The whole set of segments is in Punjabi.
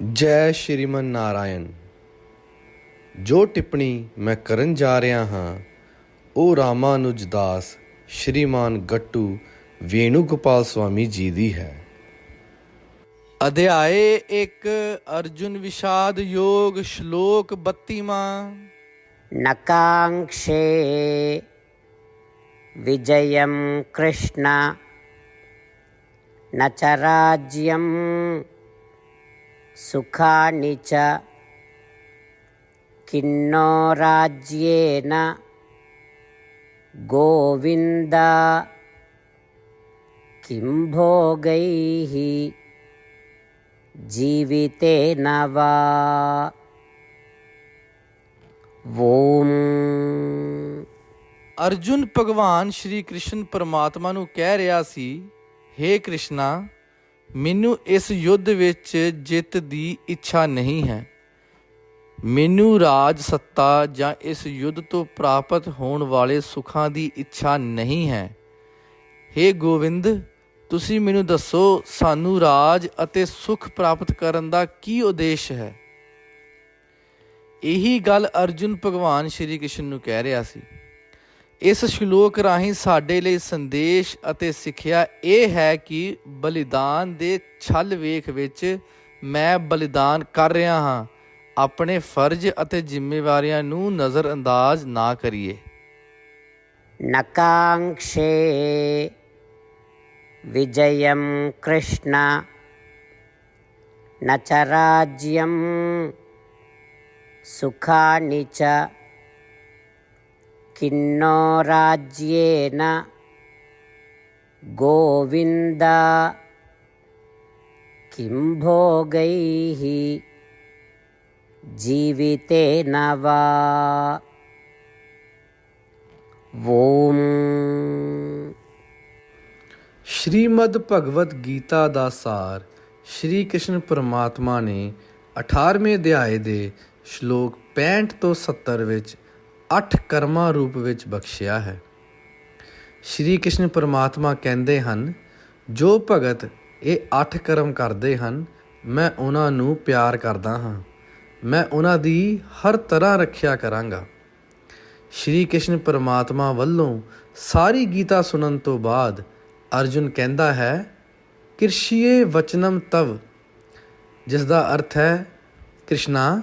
ਜੈ ਸ਼੍ਰੀਮਨ ਨਾਰਾਇਣ, ਜੋ ਟਿੱਪਣੀ ਮੈਂ ਕਰਨ ਜਾ ਰਿਹਾ ਹਾਂ ਉਹ ਰਾਮਾਨੁਜ ਦਾਸ, ਸ਼੍ਰੀਮਾਨ ਗੱਟੂ ਵੇਣੂ ਗੋਪਾਲ ਸੁਆਮੀ ਜੀ ਦੀ ਹੈ। ਅਧਿਆਏ 1 ਅਰਜੁਨ ਵਿਸ਼ਾਦ ਯੋਗ ਸ਼ਲੋਕ 32ਵਾਂ ਨਕਾਂਖੇ ਵਿਜਯੰ ਕ੍ਰਿਸ਼ਨ ਨਚਰਾਜਯੰ सुखानि च किन्नो राज्येन गोविन्द किं भोगैः जीवितेन वा ॐ ਅਰਜੁਨ ਭਗਵਾਨ ਸ਼੍ਰੀ ਕ੍ਰਿਸ਼ਨ ਪਰਮਾਤਮਾ ਨੂੰ ਕਹਿ ਰਿਹਾ ਸੀ हे ਕ੍ਰਿਸ਼ਨਾ ਮੈਨੂੰ ਇਸ ਯੁੱਧ ਵਿੱਚ ਜਿੱਤ ਦੀ ਇੱਛਾ ਨਹੀਂ ਹੈ। ਮੈਨੂੰ ਰਾਜ ਸੱਤਾ ਜਾਂ ਇਸ ਯੁੱਧ ਤੋਂ ਪ੍ਰਾਪਤ ਹੋਣ ਵਾਲੇ ਸੁੱਖਾਂ ਦੀ ਇੱਛਾ ਨਹੀਂ ਹੈ। हे ਗੋਵਿੰਦ, ਤੁਸੀਂ ਮੈਨੂੰ ਦੱਸੋ, ਸਾਨੂੰ ਰਾਜ ਅਤੇ ਸੁੱਖ ਪ੍ਰਾਪਤ ਕਰਨ ਦਾ ਕੀ ਉਦੇਸ਼ ਹੈ? ਇਹੀ ਗੱਲ ਅਰਜੁਨ ਭਗਵਾਨ ਸ਼੍ਰੀ ਕ੍ਰਿਸ਼ਨ ਨੂੰ ਕਹਿ ਰਿਹਾ ਸੀ। ਇਸ ਸ਼ਲੋਕ ਰਾਹੀਂ ਸਾਡੇ ਲਈ ਸੰਦੇਸ਼ ਅਤੇ ਸਿੱਖਿਆ ਇਹ ਹੈ ਕਿ ਬਲੀਦਾਨ ਦੇ ਛਲ ਵੇਖ ਵਿੱਚ ਮੈਂ ਬਲੀਦਾਨ ਕਰ ਰਿਹਾ ਹਾਂ। ਆਪਣੇ ਫਰਜ਼ ਅਤੇ ਜ਼ਿੰਮੇਵਾਰੀਆਂ ਨੂੰ ਨਜ਼ਰਅੰਦਾਜ਼ ਨਾ ਕਰੀਏ। ਨਕਾਂਖੇ ਵਿਜਯੰ ਕ੍ਰਿਸ਼ਨ ਨਚਰਾਜਯੰ ਸੁਖਾਨਿ ਚ किन्नो राज्येन गोविन्द किं भोगैः जीवितेन वा ॐ ਸ਼੍ਰੀਮਦ ਭਗਵਦ ਗੀਤਾ ਦਾ ਸਾਰ ਸ਼੍ਰੀ ਕ੍ਰਿਸ਼ਨ ਪਰਮਾਤਮਾ ਨੇ 18ਵੇਂ ਅਧਿਆਏ ਦੇ ਸ਼ਲੋਕ 65 ਤੋਂ 70 ਵਿੱਚ ਅੱਠ ਕਰਮਾਂ ਰੂਪ ਵਿੱਚ ਬਖਸ਼ਿਆ ਹੈ। ਸ਼੍ਰੀ ਕ੍ਰਿਸ਼ਨ ਪਰਮਾਤਮਾ ਕਹਿੰਦੇ ਹਨ, ਜੋ ਭਗਤ ਇਹ ਅੱਠ ਕਰਮ ਕਰਦੇ ਹਨ, ਮੈਂ ਉਹਨਾਂ ਨੂੰ ਪਿਆਰ ਕਰਦਾ ਹਾਂ। ਮੈਂ ਉਹਨਾਂ ਦੀ ਹਰ ਤਰ੍ਹਾਂ ਰੱਖਿਆ ਕਰਾਂਗਾ। ਸ਼੍ਰੀ ਕ੍ਰਿਸ਼ਨ ਪਰਮਾਤਮਾ ਵੱਲੋਂ ਸਾਰੀ ਗੀਤਾ ਸੁਣਨ ਤੋਂ ਬਾਅਦ ਅਰਜੁਨ ਕਹਿੰਦਾ ਹੈ, ਕਿਰਸ਼ੀਏ ਵਚਨਮ ਤਵ ਜਿਸ ਦਾ ਅਰਥ ਹੈ, ਕ੍ਰਿਸ਼ਨਾ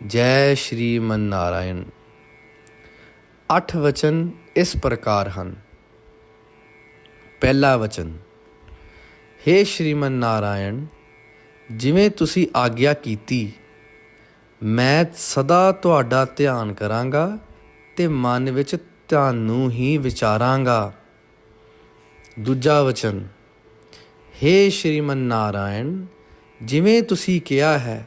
ਜੈ ਸ਼੍ਰੀ ਮਨ ਨਾਰਾਇਣ ਅੱਠ ਵਚਨ ਇਸ ਪ੍ਰਕਾਰ ਹਨ। ਪਹਿਲਾ ਵਚਨ हे ਸ਼੍ਰੀਮਨ ਨਾਰਾਇਣ ਜਿਵੇਂ ਤੁਸੀਂ ਆਗਿਆ ਕੀਤੀ, ਮੈਂ ਸਦਾ ਤੁਹਾਡਾ ਧਿਆਨ ਕਰਾਂਗਾ ਤੇ ਮਨ ਵਿੱਚ ਤੁਹਾਨੂੰ ਹੀ ਵਿਚਾਰਾਂਗਾ। ਦੂਜਾ ਵਚਨ हे ਸ਼੍ਰੀਮਨ ਨਾਰਾਇਣ ਜਿਵੇਂ ਤੁਸੀਂ ਕਿਹਾ ਹੈ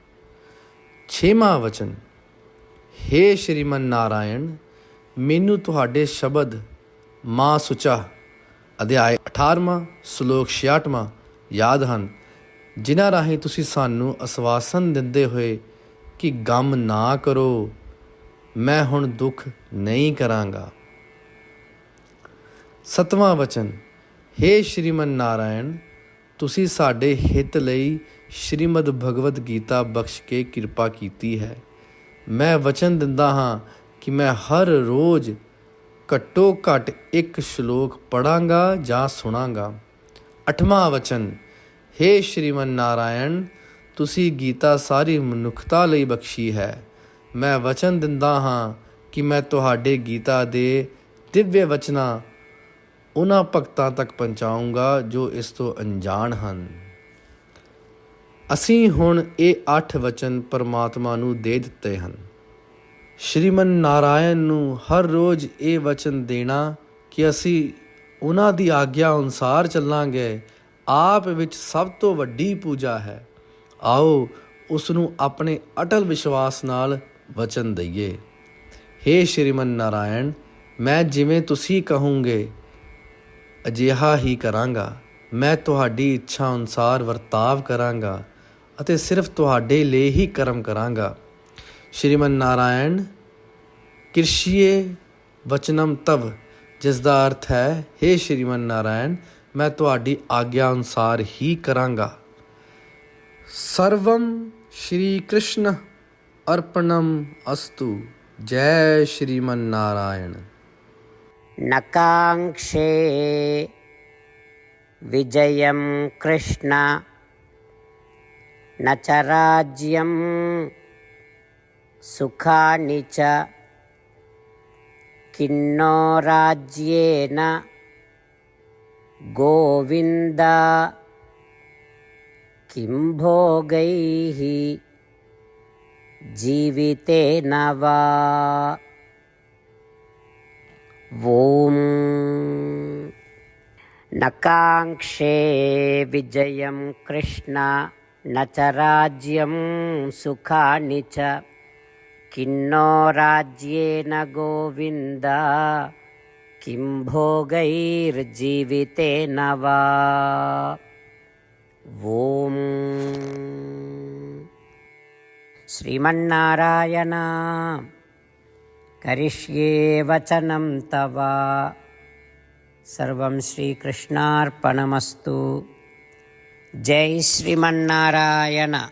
ਛੇਵਾਂ ਵਚਨ हे ਸ਼੍ਰੀਮਨ ਨਾਰਾਇਣ, ਮੈਨੂੰ ਤੁਹਾਡੇ ਸ਼ਬਦ ਮਾਂ ਸੁਚਾ, ਅਧਿਆਇ 18ਵਾਂ ਸ਼ਲੋਕ 66ਵਾਂ ਯਾਦ ਹਨ, ਜਿਨ੍ਹਾਂ ਰਾਹੀਂ ਤੁਸੀਂ ਸਾਨੂੰ ਅਸਵਾਸਨ ਦਿੰਦੇ ਹੋਏ ਕਿ ਗਮ ਨਾ ਕਰੋ, ਮੈਂ ਹੁਣ ਦੁੱਖ ਨਹੀਂ ਕਰਾਂਗਾ। ਸਤਵਾਂ ਵਚਨ हे ਸ਼੍ਰੀਮਨ ਨਾਰਾਇਣ, ਤੁਸੀਂ ਸਾਡੇ ਹਿੱਤ ਲਈ ਸ਼੍ਰੀਮਦ ਭਗਵਦ ਗੀਤਾ ਬਖਸ਼ ਕੇ ਕਿਰਪਾ ਕੀਤੀ ਹੈ। ਮੈਂ ਵਚਨ ਦਿੰਦਾ ਹਾਂ ਕਿ ਮੈਂ ਹਰ ਰੋਜ਼ ਘੱਟੋ ਘੱਟ ਇੱਕ ਸ਼ਲੋਕ ਪੜਾਂਗਾ ਜਾਂ ਸੁਣਾਂਗਾ। ਅਠਵਾਂ ਵਚਨ हे ਸ਼੍ਰੀਮਨ ਨਾਰਾਇਣ, ਤੁਸੀਂ ਗੀਤਾ ਸਾਰੀ ਮਨੁੱਖਤਾ ਲਈ ਬਖਸ਼ੀ ਹੈ। ਮੈਂ ਵਚਨ ਦਿੰਦਾ ਹਾਂ ਕਿ ਮੈਂ ਤੁਹਾਡੇ ਗੀਤਾ ਦੇ ਦਿਵਯ ਵਚਨਾਂ ਉਹਨਾਂ ਭਗਤਾਂ ਤੱਕ ਪਹੁੰਚਾਊਂਗਾ ਜੋ ਇਸ ਤੋਂ ਅਣਜਾਣ ਹਨ। ਅਸੀਂ ਹੁਣ ਇਹ ਅੱਠ ਵਚਨ ਪਰਮਾਤਮਾ ਨੂੰ ਦੇ ਦਿੱਤੇ ਹਨ। ਸ਼੍ਰੀਮਨ ਨਾਰਾਇਣ ਨੂੰ ਹਰ ਰੋਜ਼ ਇਹ ਵਚਨ ਦੇਣਾ ਕਿ ਅਸੀਂ ਉਹਨਾਂ ਦੀ ਆਗਿਆ ਅਨੁਸਾਰ ਚੱਲਾਂਗੇ। ਆਪ ਵਿੱਚ ਸਭ ਤੋਂ ਵੱਡੀ ਪੂਜਾ ਹੈ। ਆਓ ਉਸ ਨੂੰ ਆਪਣੇ ਅਟਲ ਵਿਸ਼ਵਾਸ ਨਾਲ ਵਚਨ ਦਈਏ। हे ਸ਼੍ਰੀਮਨ ਨਾਰਾਇਣ, ਮੈਂ ਜਿਵੇਂ ਤੁਸੀਂ ਕਹੋਗੇ, ਅਜਿਹਾ ਹੀ ਕਰਾਂਗਾ। ਮੈਂ ਤੁਹਾਡੀ ਇੱਛਾ ਅਨੁਸਾਰ ਵਰਤਾਵ ਕਰਾਂਗਾ। ਅਤੇ ਸਿਰਫ ਤੁਹਾਡੇ ਲਈ ਹੀ ਕਰਮ ਕਰਾਂਗਾ ਸ਼੍ਰੀਮਨ ਨਾਰਾਇਣ ਕਿਰਸ਼ੀਏ ਵਚਨਮ ਤਵ ਜਿਸ ਦਾ ਅਰਥ ਹੈ हे ਸ਼੍ਰੀਮਨ ਨਾਰਾਇਣ ਮੈਂ ਤੁਹਾਡੀ ਆਗਿਆ ਅਨੁਸਾਰ ਹੀ ਕਰਾਂਗਾ ਸਰਵਮ ਸ਼੍ਰੀ ਕ੍ਰਿਸ਼ਨ ਅਰਪਣਮ ਅਸਤੂ ਜੈ ਸ਼੍ਰੀਮਨ ਨਾਰਾਇਣ नकाङ्क्षे विजयं कृष्ण न च राज्यं सुखानि च किन्नो राज्येन गोविन्द किं भोगैः जीवितेन वा ॐ न काङ्क्षे विजयं कृष्ण न च राज्यं सुखानि च किन्नो राज्येन गोविन्द किं भोगैर्जीवितेन वा ॐ श्रीमन्नारायण करिष्ये वचनं तव सर्वं श्रीकृष्णार्पणमस्तु జై శ్రీమన్నారాయణ.